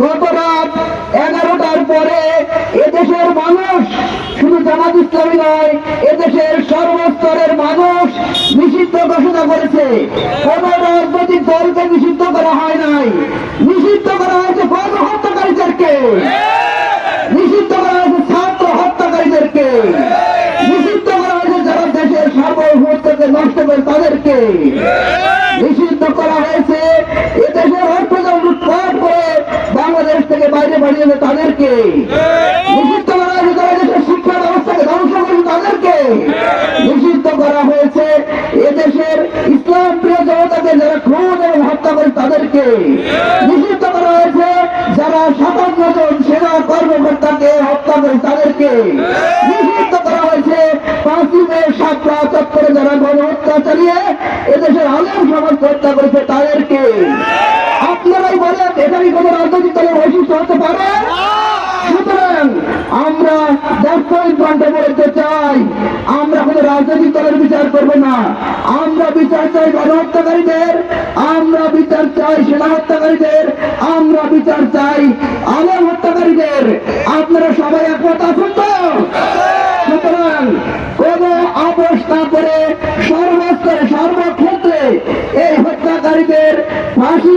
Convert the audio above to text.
গত এগারোটার পরে এদেশের মানুষ, শুধু জামাত ইসলামী নয়, এদেশের সর্বস্তরের মানুষ নিষিদ্ধ ঘোষণা করেছে। কোন রাজনৈতিক দলকে নিষিদ্ধ করা হয় নাই। নিষিদ্ধ করা হয়েছে গণহত্যাকারীদেরকে নিষিদ্ধ করা হয়েছে ছাত্র হত্যাকারীদেরকে। নিষিদ্ধ করা হয়েছে যারা দেশের সার্বভৌমত্বকে নষ্ট করে তাদেরকে। নিষিদ্ধ করা হয়েছে এদেশের অর্থজন লুটপাট করে বাংলাদেশ পাঠিয়েছে তাদেরকে। নিষিদ্ধ করা হয়েছে শিক্ষা ব্যবস্থাকে ধ্বংস করেছে তাদেরকে। নিষিদ্ধ করা হয়েছে এদেশের ইসলাম প্রিয় জনতাকে যারা খুন এবং হত্যা করে তাদেরকে। নিষিদ্ধ করা হয়েছে যারা সাতান্ন জন সেনা কর্মকর্তাকে হত্যা করে তাদেরকে। নিষিদ্ধ করা হয়েছে পাঁচই মে সাতটা চত্বরে যারা গণহত্যা চালিয়ে এদেশের আলেম সমাজ হত্যা করেছে তাদেরকে। আপনারাই বলেন এখানে কোন রাজনৈতিক দলের বৈশিষ্ট্য হতে পারে সুতরাং আমরা বাস্তবিক কণ্ঠে বলতে চাই আমরা কোন রাজনৈতিক দলের বিচার করব আমরা বিচার চাই গণহত্যাকারীদের, আমরা বিচার চাই সেনা হত্যাকারীদের, আমরা বিচার চাই আলম হত্যাকারীদের। আপনারা সবাই একমত আছেন তো? সুতরাং কোন না করে সর্বস্তরে, সর্বক্ষেত্রে এই হত্যাকারীদের ফাঁসি